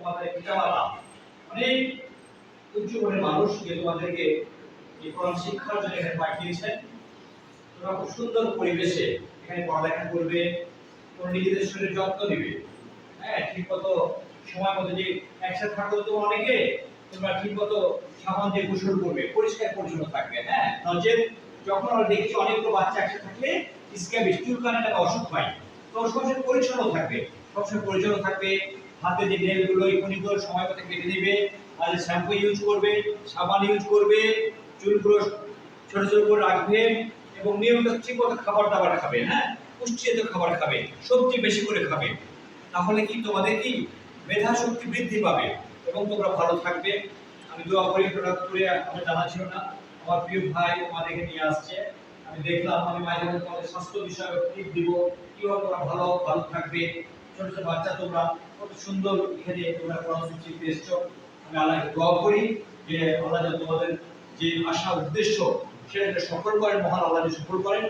তোমাদের পিতামাতা অনেক উচ্চ মনের মানুষ যে তোমাদেরকে এই কোরআন শিক্ষার জন্য এখানে পাঠিয়েছেন। তোমরা খুব সুন্দর পরিবেশে এখানে পড়ালেখা করবে তোমরা নিজেদের শরীরের যত্ন নিবে। হ্যাঁ ঠিক মতো সময় মতো যে একসাথে থাকো তো অনেকে, তোমরা ঠিক মতো সাবান দিয়ে গোসল করবে, পরিষ্কার পরিচ্ছন্ন থাকবে হ্যাঁ? নচেত যখন আমরা দেখছি অনেকগুলো বাচ্চা একসাথে থাকলে স্ক্যাবিস চুলকানি একটা অসুখ হয়। তো সবসময় পরিচ্ছন্ন থাকবে, সবসময় পরিচ্ছন্ন থাকবে। হাতে যে নেলগুলো এই খনিগুলো সময় মতো কেটে নেবে আর শ্যাম্পু ইউজ করবে, সাবান ইউজ করবে, চুলগুলো ছোট ছোট করে রাখবে এবং নিয়মিত ঠিক মতো খাবার দাবার খাবে হ্যাঁ? পুষ্টিজাত খাবার খাবে, সবজি বেশি করে খাবে। তাহলে কি তোমাদের কি মেধা শক্তি বৃদ্ধি পাবে এবং তোমরা ভালো থাকবে? আমি দোয়া করি তোমরা করে আমার জানা ছিল না। আমার প্রিয় ভাই আমাদেরকে নিয়ে আসছে। আমি দেখলাম আমি মাঝে মধ্যে তোমাদের স্বাস্থ্য বিষয়ে টিপ দিব। কীভাবে তোমরা ভালো ভালো থাকবে। ছোট বাচ্চা তোমরা কত সুন্দর এখানে তোমরা আমি আল্লাহকে দোয়া করি যে আল্লাহ যেন তোমাদের যে আশা, উদ্দেশ্য সেটাকে সফল করেন, মহান আল্লাহ সফল করেন।